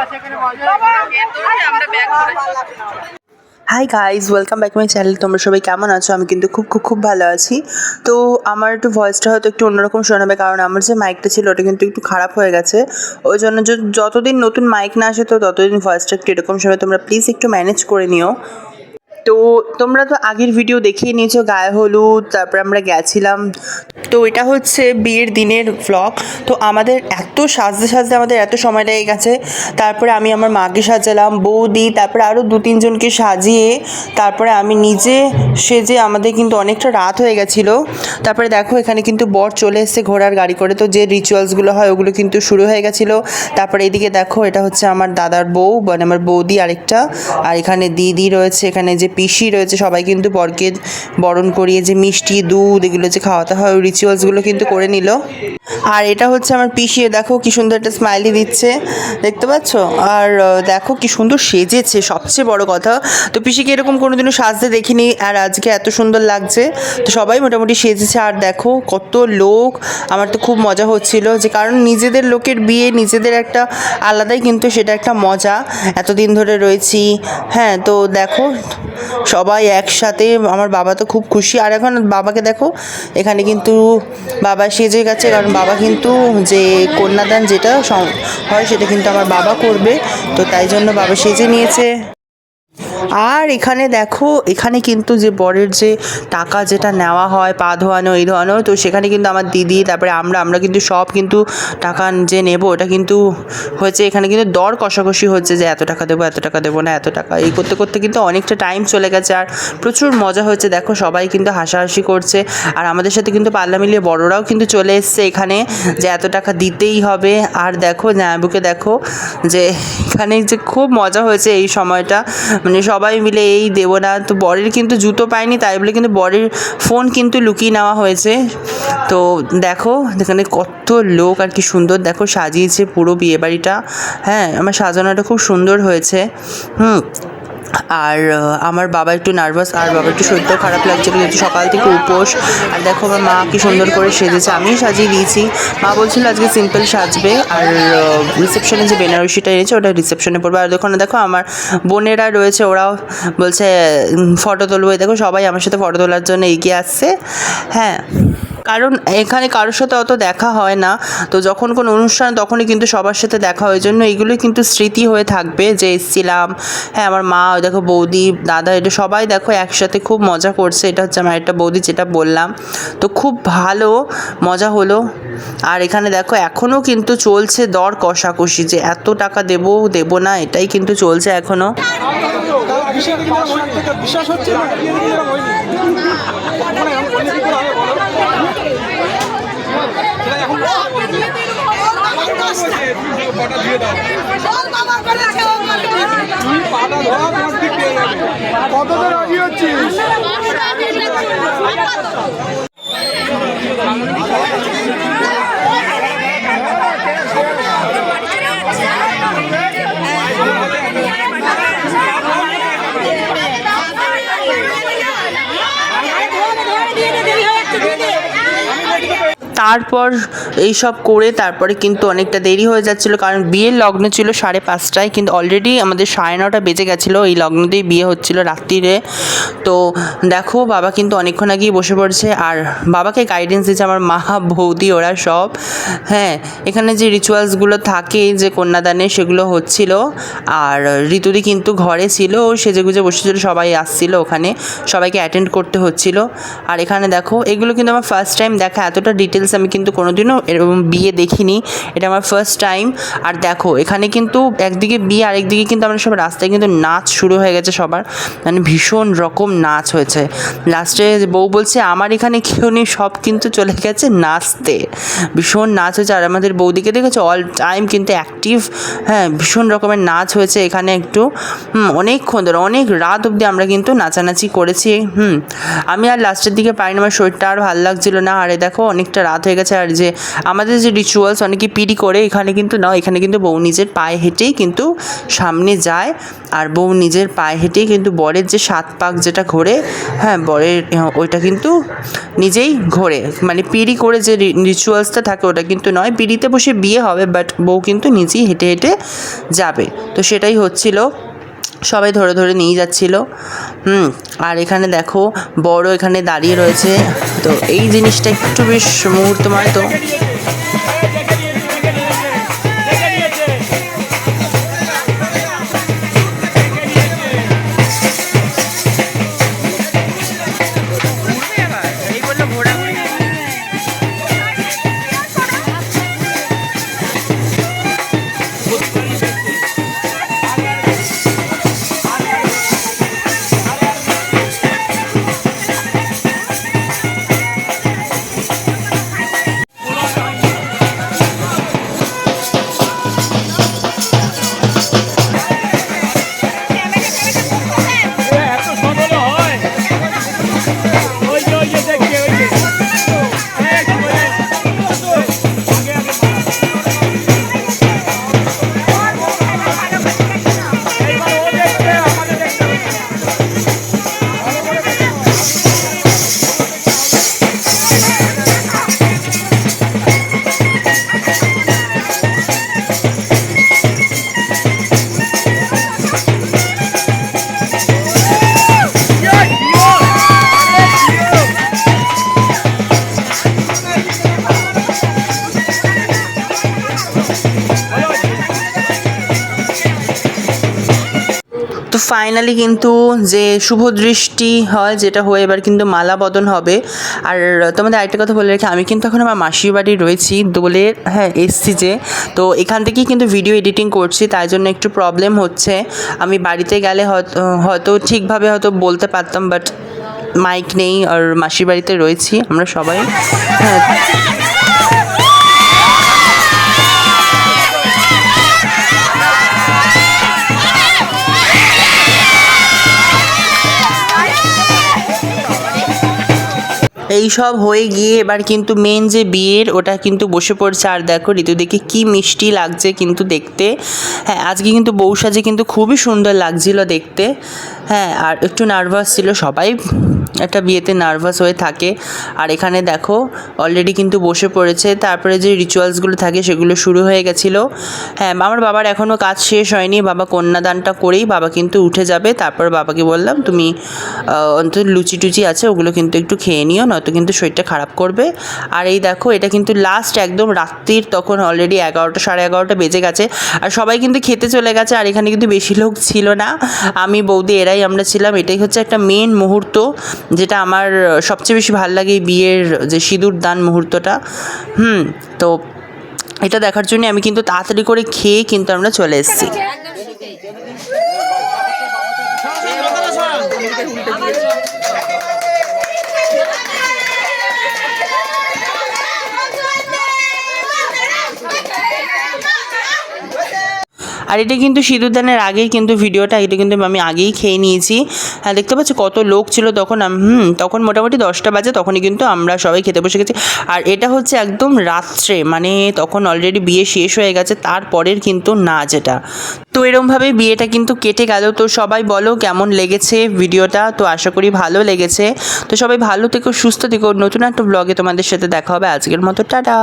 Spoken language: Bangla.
আমরা ব্যাগ করে hi guys welcome back my channel তোমরা সবাই কেমন আছো? আমি কিন্তু খুব খুব খুব ভালো আছি। তো আমার একটু ভয়েসটা হয়তো একটু অন্যরকম শোনাবে কারণ আমার যে মাইকটা ছিল ওটা কিন্তু একটু খারাপ হয়ে গেছে। ওই জন্য য- যতদিন নতুন মাইক না আসে তো ততদিন ভয়েসটা একটু এরকম শোনাবে। তোমরা প্লিজ একটু ম্যানেজ করে নিও। তো তোমরা তো আগের ভিডিও দেখেই নিয়েছো, গায়ে হলুদ, তারপর আমরা গেছিলাম। তো এটা হচ্ছে বিয়ের দিনের ভ্লগ তো আমাদের এত সাজতে সাজতে আমাদের এত সময় লেগে গেছে। তারপরে আমি আমার মাকে সাজালাম, বৌদি, তারপরে আরও দু তিনজনকে সাজিয়ে, তারপরে আমি নিজে সেজে আমাদের কিন্তু অনেকটা রাত হয়ে গেছিল। তারপরে দেখো এখানে কিন্তু বর চলে এসেছে ঘোড়ার গাড়ি করে। তো যে রিচুয়ালসগুলো হয় ওগুলো কিন্তু শুরু হয়ে গেছিল। তারপরে এদিকে দেখো এটা হচ্ছে আমার দাদার বউ মানে আমার বৌদি আরেকটা। আর এখানে দিদি রয়েছে, এখানে যে পিসি রয়েছে, সবাই কিন্তু বরকে বরণ করিয়ে যে মিষ্টি, দুধ এগুলো যে খাওয়াতে হয়, ওই রিচুয়ালসগুলো কিন্তু করে নিল। আর এটা হচ্ছে আমার পিসি, দেখো কি সুন্দর একটা স্মাইলি দিচ্ছে, দেখতে পাচ্ছ? আর দেখো কি সুন্দর সেজেছে, সবচেয়ে বড় কথা। তো পিসিকে এরকম কোনোদিনও সাজতে দেখিনি, আর আজকে এত সুন্দর লাগছে। তো সবাই মোটামুটি সেজেছে, আর দেখো কত লোক। আমার তো খুব মজা হচ্ছিল যে, কারণ নিজেদের লোকের বিয়ে, নিজেদের একটা আলাদাই কিন্তু সেটা একটা মজা। এতদিন ধরে রয়েছি হ্যাঁ তো দেখো সবাই একসাথে, আমার বাবা তো খুব খুশি। আর এখন বাবাকে দেখো, এখানে কিন্তু বাবা সেজে গেছে, কারণ বাবা কিন্তু যে কন্যাদান যেটা হয় সেটা কিন্তু আমার বাবা করবে। তো তাই জন্য বাবা সেজে নিয়েছে। আর এখানে দেখো, এখানে কিন্তু যে বরের যে টাকা যেটা নেওয়া হয়, পা ধোয়ানো, এই ধোয়ানো, তো সেখানে কিন্তু আমার দিদি, তারপরে আমরা আমরা কিন্তু সব কিন্তু টাকা যে নেব, ওটা কিন্তু হয়েছে, এখানে কিন্তু দর কষাকষি হচ্ছে যে এত টাকা দেবো, এত টাকা দেবো না, এত টাকা, এই করতে করতে কিন্তু অনেকটা টাইম চলে গেছে, আর প্রচুর মজা হচ্ছে, দেখো সবাই কিন্তু হাসাহাসি করছে, আর আমাদের সাথে কিন্তু পাল্লা মিলিয়ে বড়রাও কিন্তু চলে এসছে এখানে, যে এত টাকা দিতেই হবে, আর দেখো ন্যায়বুকে দেখো, যে এখানে যে খুব মজা হয়েছে এই সময়টা মানে সবাই মিলে এই দেবো না তো বরের কিন্তু জুতো পায়নি, তাই বলে কিন্তু বরের ফোন কিন্তু লুকিয়ে নেওয়া হয়েছে। তো দেখো, এখানে কত লোক আর কি সুন্দর, দেখো সাজিয়েছে পুরো বিয়েবাড়িটা। হ্যাঁ আমার সাজানোটা খুব সুন্দর হয়েছে। হুম আর আমার বাবা একটু নার্ভাস আর বাবা একটু শরীরটাও খারাপ লাগছিল যেহেতু সকাল থেকে উপোস। আর দেখো আমার মা কি সুন্দর করে সেজেছে, আমিও সাজিয়ে দিয়েছি। মা বলছিল আজকে সিম্পল সাজবে, আর রিসেপশনে যে বেনারসিটা এনেছে ওটা রিসেপশনে পড়বে আর ওখানে দেখো আমার বোনেরা রয়েছে, ওরাও বলছে ফটো তুলবো। দেখো সবাই আমার সাথে ফটো তোলার জন্য এগিয়ে আসছে। হ্যাঁ। কারণ এখানে কারোর সাথে অত দেখা হয় না। তো যখন কোনো অনুষ্ঠান, তখনই কিন্তু সবার সাথে দেখা হয়। জন্য এগুলোই কিন্তু স্মৃতি হয়ে থাকবে যে এসছিলাম। হ্যাঁ আমার মা দেখো বৌদি, দাদা, এটা সবাই দেখো একসাথে খুব মজা করছে। এটা হচ্ছে আমার একটা বৌদি, যেটা বললাম। তো খুব ভালো মজা হলো। আর এখানে দেখো, এখনও কিন্তু চলছে দর কষাকষি যে এত টাকা দেবো দেবো না, এটাই কিন্তু চলছে এখনও। বিশ্বাস হচ্ছে না এরকম হয়নি মানে এমন করলে কি করে হবে বলো? সেটা এখন পাটা দিয়ে দাও। তুই পাটা ধরা তোমার ঠিক পেয়ে যাবে। কতটা রাজি হচ্ছিস? তারপর এই সব করে তারপরে কিন্তু অনেকটা দেরি হয়ে যাচ্ছিল, কারণ বিয়ের লগ্ন ছিল সাড়ে পাঁচটায়, কিন্তু অলরেডি আমাদের সাড়ে নটা বেজে গেছিল, এই লগ্নতেই বিয়ে হচ্ছিল রাত্রিরে। তো দেখো, বাবা কিন্তু অনেকক্ষণ আগেই বসে পড়ছে, আর বাবাকে গাইডেন্স দিচ্ছে আমার মা, বৌদি, ওরা সব। হ্যাঁ এখানে যে রিচুয়ালসগুলো থাকে, যে কন্যাদানে সেগুলো হচ্ছিল, আর ঋতুদি কিন্তু ঘরে ছিল, ও সেজে গুজে বসেছিল, সবাই আসছিল ওখানে, সবাইকে অ্যাটেন্ড করতে হচ্ছিল। আর এখানে দেখো, এগুলো কিন্তু আমার ফার্স্ট টাইম দেখা, এতটা ডিটেলস আমি কিন্তু কোনোদিনও এরকম বিয়ে দেখিনি। এটা আমার ফার্স্ট টাইম আর দেখো এখানে কিন্তু একদিকে বিয়ে আরেকদিকে কিন্তু আমরা সব রাস্তায় কিন্তু নাচ শুরু হয়ে গেছে সবার। মানে ভীষণ রকম নাচ হয়েছে। লাস্টে বউ বলছে আমার এখানে কেউ নেই সব কিন্তু চলে গেছে নাচতে। ভীষণ নাচ হয়েছে। আর আমাদের বৌদিকে দেখেছ অল টাইম কিন্তু অ্যাক্টিভ হ্যাঁ ভীষণ রকমের নাচ হয়েছে এখানে একটু। হুম, অনেকক্ষণ ধরে অনেক রাত অবধি আমরা কিন্তু নাচানাচি করেছি। হুম আমি আর লাস্টের দিকে পাইনি আমার শরীরটা আর ভালো লাগছিল না। আরে দেখো অনেকটা রাত হয়ে গেছে। আর যে আমাদের যে রিচুয়ালস অনেকে পিড়ি করে, এখানে কিন্তু না, এখানে কিন্তু বউ নিজের পায়ে হেঁটেই কিন্তু সামনে যায়। আর বউ নিজের পায়ে হেঁটেই কিন্তু বরের যে সাত পাক যেটা ঘোরে হ্যাঁ বরের ওইটা কিন্তু নিজেই ঘোরে। মানে পিড়ি করে যে রিচুয়ালসটা থাকে, ওটা কিন্তু নয়। পিড়িতে বসে বিয়ে হবে বাট বউ কিন্তু নিজেই হেঁটে হেঁটে যাবে। তো সেটাই হচ্ছিল। সবাই ধরে ধরে নিয়ে যাচ্ছিল। হুম, আর এখানে দেখো, বড় এখানে দাঁড়িয়ে রয়েছে। তো এই জিনিসটা একটু বেশ মুহূর্তময় তো। ফাইনালি কিন্তু যে শুভ দৃষ্টি হয়, যেটা হয়ে এবার কিন্তু মালা বদন হবে। আর তোমাদের আরেকটা কথা বলে রাখি, আমি কিন্তু এখন আমার মাসির বাড়ি রয়েছি, দোলে হ্যাঁ এসছি যে। তো এখান থেকেই কিন্তু ভিডিও এডিটিং করছি, তাই জন্য একটু প্রবলেম হচ্ছে। আমি বাড়িতে গেলে হয়তো হয়তো ঠিকভাবে হয়তো বলতে পারতাম বাট মাইক নেই, আর মাসির বাড়িতে রয়েছি আমরা সবাই। হ্যাঁ। এই সব হয়ে গিয়ে এবার কিন্তু মেন যে বিয়ের, ওটা কিন্তু বসে পড়ছে। আর দেখো, ঋতু দেখে কি মিষ্টি লাগছে কিন্তু দেখতে। হ্যাঁ আজকে কিন্তু বউ সাজে কিন্তু খুবই সুন্দর লাগছিল দেখতে। হ্যাঁ আর একটু নার্ভাস ছিল সবাই। একটা বিয়েতে নার্ভাস হয়ে থাকে। আর এখানে দেখো অলরেডি কিন্তু বসে পড়েছে। তারপরে যে রিচুয়ালসগুলো থাকে, সেগুলো শুরু হয়ে গেছিল। হ্যাঁ আমার বাবার এখনও কাজ শেষ হয়নি। বাবা কন্যাদানটা করেই বাবা কিন্তু উঠে যাবে। তারপর বাবাকে বললাম, তুমি অন্তত লুচি টুচি আছে, ওগুলো কিন্তু একটু খেয়ে নিও, নয়তো কিন্তু শরীরটা খারাপ করবে। আর এই দেখো, এটা কিন্তু লাস্ট একদম রাত্রির তখন অলরেডি এগারোটা, সাড়ে এগারোটা বেজে গেছে। আর সবাই কিন্তু খেতে চলে গেছে। আর এখানে কিন্তু বেশি লোক ছিল না। আমি, বৌদি, এরাই আমরা ছিলাম। এটাই হচ্ছে একটা মেন মুহূর্ত, যেটা আমার সবচেয়ে বেশি ভালো লাগে বিয়ের যে সিঁদুর দান মুহূর্তটা। হুম, তো এটা দেখার জন্য আমি কিন্তু তাড়াতাড়ি করে খেয়ে কিন্তু আমরা চলে এসেছি। আর এটা কিন্তু সিঁদুরদানের আগেই কিন্তু ভিডিওটা, এটা কিন্তু আমি আগেই খেয়ে নিয়েছি। হ্যাঁ দেখতে পাচ্ছি কত লোক ছিল তখন হুম, তখন মোটামুটি দশটা বাজে, তখনই কিন্তু আমরা সবাই খেতে বসে গেছি। আর এটা হচ্ছে একদম রাত্রে মানে তখন অলরেডি বিয়ে শেষ হয়ে গেছে, তারপরের কিন্তু না যেটা। তো এরমভাবে বিয়েটা কিন্তু কেটে গেল। তো সবাই বলো কেমন লেগেছে ভিডিওটা? তো আশা করি ভালো লেগেছে। তো সবাই ভালো থেকো, সুস্থ থেকো। নতুন একটা ব্লগে তোমাদের সাথে দেখা হবে। আজকের মতো, টাটা।